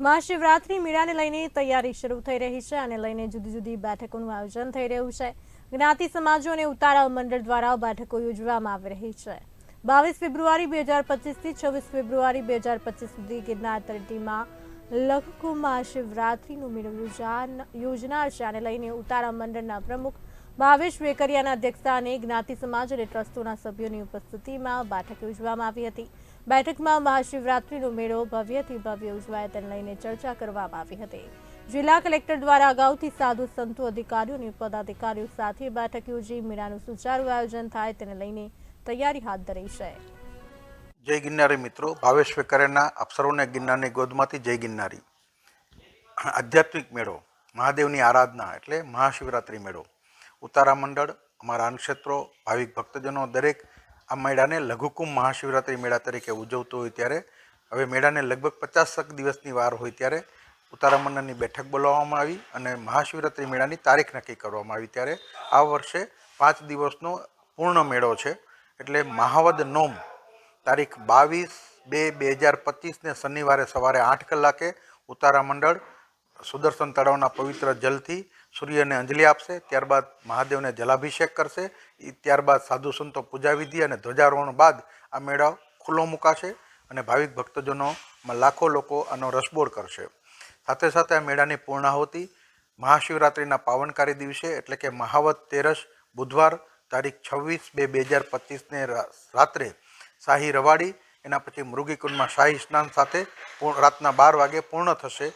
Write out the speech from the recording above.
મહાશિવરાત્રી મેળાને લઈને તૈયારી શરૂ થઈ રહી છે અને લઈને જુદી જુદી બેઠકોનું આયોજન થઈ રહ્યું છે. જ્ઞાતિ સમાજો અને ઉતારા મંડળ દ્વારા બેઠકો યોજવામાં આવી રહી છે. બાવીસ ફેબ્રુઆરી બે હજાર પચીસથી છવ્વીસ ફેબ્રુઆરી બે હજાર પચીસ સુધી ગિરનાર તળેટીમાં લઘુકુંભ મહાશિવરાત્રિનું મેળો યોજાન- યોજનાર છે આને લઈને ઉતારા મંડળના પ્રમુખ ભાવેશ વેકરિયાના અધ્યક્ષસ્થાને જ્ઞાતિ સમાજ અને ટ્રસ્ટોના સભ્યોની ઉપસ્થિતિમાં બેઠક યોજવામાં આવી હતી. બેઠકમાં મહાશિવરાત્રીનો મેળો ભવ્યથી ભવ્ય ઉજવાય તેને લઈને ચર્ચા કરવામાં આવી હતી. જિલ્લા કલેક્ટર દ્વારા અગાઉથી સાધુ સંતો અધિકારીઓ અને પદાધિકારીઓ સાથે બેઠક યોજી મેળાનું સુચારુ આયોજન થાય તેને લઈને તૈયારી હાથ ધરી છે. જય ગિરનારી મિત્રો ભાવેશ વેકરિયાના અપ્સરોને ગિરનારની ગોદમાંથી જય ગિરનારી. આધ્યાત્મિક મેળો, મહાદેવની આરાધના એટલે મહાશિવરાત્રિ મેળો. ઉતારા મંડળ, અમારા અન્નક્ષેત્રો ભાવિક ભક્તજનો દરેક આ મેળાને લઘુકુંભ મહાશિવરાત્રિ મેળા તરીકે ઉજવતો હોય ત્યારે, હવે મેળાને લગભગ પચાસક દિવસની વાર હોય ત્યારે ઉતારા મંડળની બેઠક બોલાવવામાં આવી અને મહાશિવરાત્રિ મેળાની તારીખ નક્કી કરવામાં આવી ત્યારે આ વર્ષે પાંચ દિવસનો પૂર્ણ મેળો છે. એટલે મહાવદ નોમ તારીખ બાવીસ બે બે હજાર પચીસને શનિવારે સવારે આઠ કલાકે ઉતારા મંડળ સુદર્શન તળાવના પવિત્ર જલથી સૂર્યને અંજલિ આપશે, ત્યારબાદ મહાદેવને જલાભિષેક કરશે ત્યારબાદ સાધુ સંતો પૂજા વિધિ અને ધ્વજારોહણ બાદ આ મેળો ખુલ્લો મુકાશે અને ભાવિક ભક્તજનોમાં લાખો લોકો આનો રસબોળ કરશે. સાથે સાથે આ મેળાની પૂર્ણાહુતિ મહાશિવરાત્રિના પાવનકારી દિવસે એટલે કે મહાવત તેરસ બુધવાર તારીખ છવ્વીસ બે બે હજાર પચીસને રાત્રે શાહી રવાડી, એના પછી મૃગીકુંડમાં શાહી સ્નાન સાથે રાતના બાર વાગે પૂર્ણ થશે.